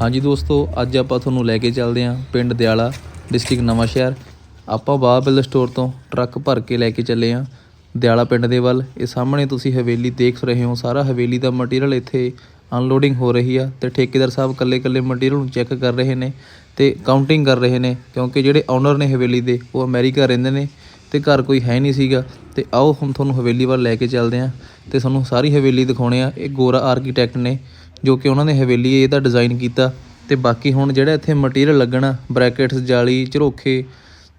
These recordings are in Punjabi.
ਹਾਂਜੀ ਦੋਸਤੋ, ਅੱਜ ਆਪਾਂ ਤੁਹਾਨੂੰ ਲੈ ਕੇ ਚੱਲਦੇ ਹਾਂ ਪਿੰਡ ਦਿਆਲਾ, ਡਿਸਟ੍ਰਿਕਟ ਨਵਾਂਸ਼ਹਿਰ। ਆਪਾਂ ਬਾਬਲ ਸਟੋਰ ਤੋਂ ਟਰੱਕ ਭਰ ਕੇ ਲੈ ਕੇ ਚੱਲੇ ਹਾਂ ਦਿਆਲਾ ਪਿੰਡ ਦੇ ਵੱਲ। ਇਹ ਸਾਹਮਣੇ ਤੁਸੀਂ ਹਵੇਲੀ ਦੇਖ ਰਹੇ ਹੋ, ਸਾਰਾ ਹਵੇਲੀ ਦਾ ਮਟੀਰੀਅਲ ਇੱਥੇ ਅਨਲੋਡਿੰਗ ਹੋ ਰਹੀ ਆ ਤੇ ਠੇਕੇਦਾਰ ਸਾਹਿਬ ਕੱਲੇ-ਕੱਲੇ ਮਟੀਰੀਅਲ ਨੂੰ ਚੈੱਕ ਕਰ ਰਹੇ ਨੇ ਤੇ ਕਾਊਂਟਿੰਗ ਕਰ ਰਹੇ ਨੇ, ਕਿਉਂਕਿ ਜਿਹੜੇ ਓਨਰ ਨੇ ਹਵੇਲੀ ਦੇ, ਉਹ ਅਮਰੀਕਾ ਰਹਿੰਦੇ ਨੇ ਤੇ ਘਰ ਕੋਈ ਹੈ ਨਹੀਂ ਸੀਗਾ। ਤੇ ਆਓ ਹੁਣ ਤੁਹਾਨੂੰ ਹਵੇਲੀ ਵੱਲ ਲੈ ਕੇ ਚੱਲਦੇ ਹਾਂ ਤੇ ਤੁਹਾਨੂੰ ਸਾਰੀ ਹਵੇਲੀ ਦਿਖਾਉਣੇ ਆ। ਇਹ ਗੋਰਾ ਆਰਕੀਟੈਕਟ ਨੇ ਜੋ ਕਿ ਉਹਨਾਂ ਨੇ ਹਵੇਲੀ ਇਹਦਾ ਡਿਜ਼ਾਈਨ ਕੀਤਾ ਤੇ ਬਾਕੀ ਹੁਣ ਜਿਹੜਾ ਇੱਥੇ ਮਟੀਰੀਅਲ ਲੱਗਣਾ ਬ੍ਰੈਕਟਸ ਜਾਲੀ ਝਰੋਖੇ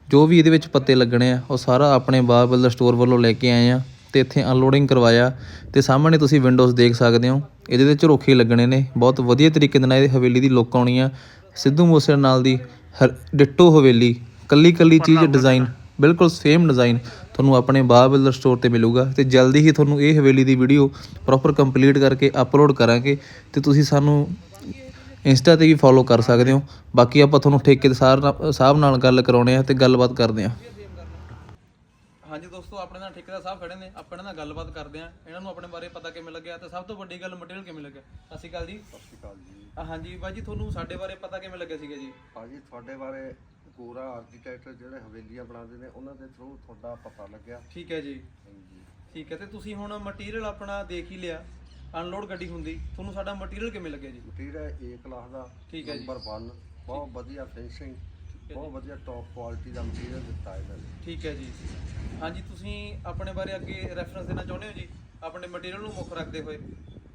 ਜੋ ਵੀ ਇਹਦੇ ਵਿੱਚ ਪੱਤੇ ਲੱਗਣੇ ਆ ਉਹ ਸਾਰਾ ਆਪਣੇ ਬਾਬਲ ਦਾ ਸਟੋਰ ਵੱਲੋਂ ਲੈ ਕੇ ਆਏ ਆ ਤੇ ਇੱਥੇ ਅਨਲੋਡਿੰਗ ਕਰਵਾਇਆ ਤੇ ਸਾਹਮਣੇ ਤੁਸੀਂ ਵਿੰਡੋਜ਼ ਦੇਖ ਸਕਦੇ ਹੋ ਇਹਦੇ ਤੇ ਝਰੋਖੇ ਲੱਗਣੇ ਨੇ ਬਹੁਤ ਵਧੀਆ ਤਰੀਕੇ ਦੇ ਨਾਲ ਇਹ ਹਵੇਲੀ ਦੀ ਲੁੱਕ ਆਉਣੀ ਆ ਸਿੱਧੂ ਮੂਸੇ ਨਾਲ ਦੀ ਹਰ- ਡਿੱਟੋ ਹਵੇਲੀ ਕੱਲੀ ਕੱਲੀ ਚੀਜ਼ ਡਿਜ਼ਾਈਨ ਬਿਲਕੁਲ ਸੇਮ ਡਿਜ਼ਾਈਨ ਤੁਹਾਨੂੰ ਆਪਣੇ ਬਾਬਲ ਸਟੋਰ ਤੇ ਮਿਲੂਗਾ ਤੇ ਜਲਦੀ ਹੀ ਤੁਹਾਨੂੰ ਇਹ ਹਵੇਲੀ ਦੀ ਵੀਡੀਓ ਪ੍ਰੋਪਰ ਕੰਪਲੀਟ ਕਰਕੇ ਅਪਲੋਡ ਕਰਾਂਗੇ ਤੇ ਤੁਸੀਂ ਸਾਨੂੰ ਇੰਸਟਾ ਤੇ ਵੀ ਫੋਲੋ ਕਰ ਸਕਦੇ ਹੋ। ਬਾਕੀ ਆਪਾਂ ਤੁਹਾਨੂੰ ਠੇਕੇਦਾਰ ਨਾਲ- ਸਾਹਿਬ ਨਾਲ ਗੱਲ ਕਰਾਉਣੇ ਆ ਤੇ ਗੱਲਬਾਤ ਕਰਦੇ ਆ। ਹਾਂਜੀ ਦੋਸਤੋ ਆਪਣੇ ਨਾਲ ਠੇਕੇਦਾਰ ਸਾਹਿਬ ਖੜੇ ਨੇ। ਆਪਾਂ ਇਹਨਾਂ ਨਾਲ ਗੱਲਬਾਤ ਕਰਦੇ ਆ। ਇਹਨਾਂ ਨੂੰ ਆਪਣੇ ਬਾਰੇ ਪਤਾ ਕਿਵੇਂ ਲੱਗਿਆ ਤੇ ਸਭ ਤੋਂ ਵੱਡੀ ਗੱਲ ਮਟੀਰੀਅਲ ਕਿਵੇਂ ਲੱਗਿਆ? ਸਤਿ ਸ਼੍ਰੀ ਅਕਾਲ ਜੀ। ਸਤਿ ਸ਼੍ਰੀ ਅਕਾਲ ਜੀ। ਹਾਂਜੀ ਬਾਜੀ ਤੁਹਾਨੂੰ ਸਾਡੇ ਬਾਰੇ ਪਤਾ ਕਿਵੇਂ ਲੱਗਿਆ ਸੀਗਾ ਜੀ? ਭਾਜੀ ਤੁਹਾਡੇ ਬਾਰੇ ਗੋਰਾ ਆਰਕੀਟੈਕਟ ਜਿਹੜੇ ਹਵੇਲੀਆਂ ਬਣਾਉਂਦੇ ਨੇ ਉਹਨਾਂ ਦੇ ਥਰੂ ਤੁਹਾਡਾ ਪਤਾ ਲੱਗਿਆ। ਠੀਕ ਹੈ ਜੀ। ਹਾਂਜੀ। ਠੀਕ ਹੈ ਤੇ ਤੁਸੀਂ ਹੁਣ ਮਟੀਰੀਅਲ ਆਪਣਾ ਦੇਖ ਹੀ ਲਿਆ ਅਨਲੋਡ ਗੱਡੀ ਹੁੰਦੀ ਤੁਹਾਨੂੰ ਸਾਡਾ ਮਟੀਰੀਅਲ ਕਿਵੇਂ ਲੱਗਿਆ ਜੀ? ਮਟੀਰੀਅਲ 1 ਲੱਖ ਦਾ ਠੀਕ ਹੈ ਜੀ। ਨੰਬਰ 1 ਬਹੁਤ ਵਧੀਆ ਫਿਨਿਸ਼ਿੰਗ ਬਹੁਤ ਵਧੀਆ ਟੌਪ ਕੁਆਲਿਟੀ ਦਾ ਮਟੀਰੀਅਲ ਦਿੱਤਾ ਇਹਨਾਂ ਨੇ। ਠੀਕ ਹੈ ਜੀ। ਹਾਂਜੀ ਤੁਸੀਂ ਆਪਣੇ ਬਾਰੇ ਅੱਗੇ ਰੈਫਰੈਂਸ ਦੇਣਾ ਚਾਹੁੰਦੇ ਹੋ ਜੀ? ਆਪਣੇ ਮਟੀਰੀਅਲ ਨੂੰ ਮੁੱਖ ਰੱਖਦੇ ਹੋਏ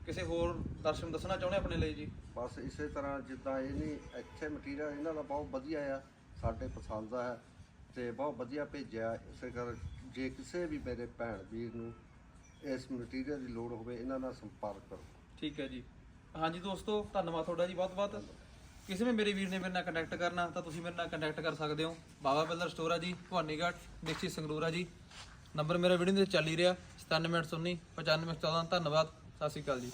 ਕਿਸੇ ਹੋਰ ਦਰਸ਼ਕ ਨੂੰ ਦੱਸਣਾ ਚਾਹੁੰਦੇ ਆਪਣੇ ਲਈ ਜੀ? ਬਸ ਇਸੇ ਤਰ੍ਹਾਂ ਜਿੱਦਾਂ ਇਹ ਨਹੀਂ ਇੱਥੇ ਮਟੀਰੀਅਲ ਇਹਨਾਂ ਦਾ ਬਹੁਤ ਵਧੀਆ ਆ। ਸਾਡੇ ਪਸੰਦ ਦਾ ਹੈ ਤੇ ਬਹੁਤ ਵਧੀਆ ਭੇਜਿਆ ਇਸੇ ਕਰ ਜੇ ਕਿਸੇ ਵੀ ਮੇਰੇ ਭੈਣ ਵੀਰ ਨੂੰ ਇਸ ਮਟੀਰੀਅਲ ਦੀ ਲੋੜ ਹੋਵੇ ਇਹਨਾਂ ਨਾਲ ਸੰਪਰਕ ਕਰੋ। ਠੀਕ ਹੈ ਜੀ। ਹਾਂਜੀ ਦੋਸਤੋ ਧੰਨਵਾਦ ਤੁਹਾਡਾ ਜੀ ਬਹੁਤ-ਬਹੁਤ। ਕਿਸੇ ਵੀ ਮੇਰੇ ਵੀਰ ਨੇ ਮੇਰੇ ਨਾਲ ਕੰਟੈਕਟ ਕਰਨਾ ਤਾਂ ਤੁਸੀਂ ਮੇਰੇ ਨਾਲ ਕੰਟੈਕਟ ਕਰ ਸਕਦੇ ਹੋ। ਬਾਬਾ ਬਿਲਡਰ ਸਟੋਰ ਆ ਜੀ ਭਵਾਨੀਗੜ੍ਹ ਡਿਸਟ੍ਰਿਕਟ ਸੰਗਰੂਰ ਆ ਜੀ। ਨੰਬਰ ਮੇਰਾ ਵੀਡੀਓ ਦੇ ਚੱਲ ਹੀ ਰਿਹਾ 9719 9514 ਧੰਨਵਾਦ। ਸਤਿ ਸ਼੍ਰੀ ਅਕਾਲ ਜੀ।